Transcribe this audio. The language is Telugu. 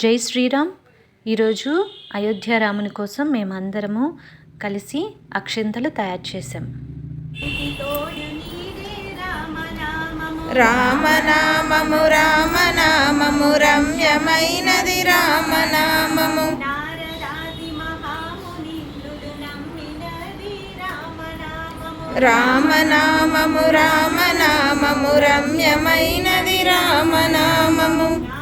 జై శ్రీరామ్. ఈరోజు అయోధ్య రాముని కోసం మేమందరము కలిసి అక్షింతలు తయారు చేసాం రామనామము రామనామము రమ్యమైనది రామనామము. రామనామము రామనామము రమ్యమైనది రామనామము.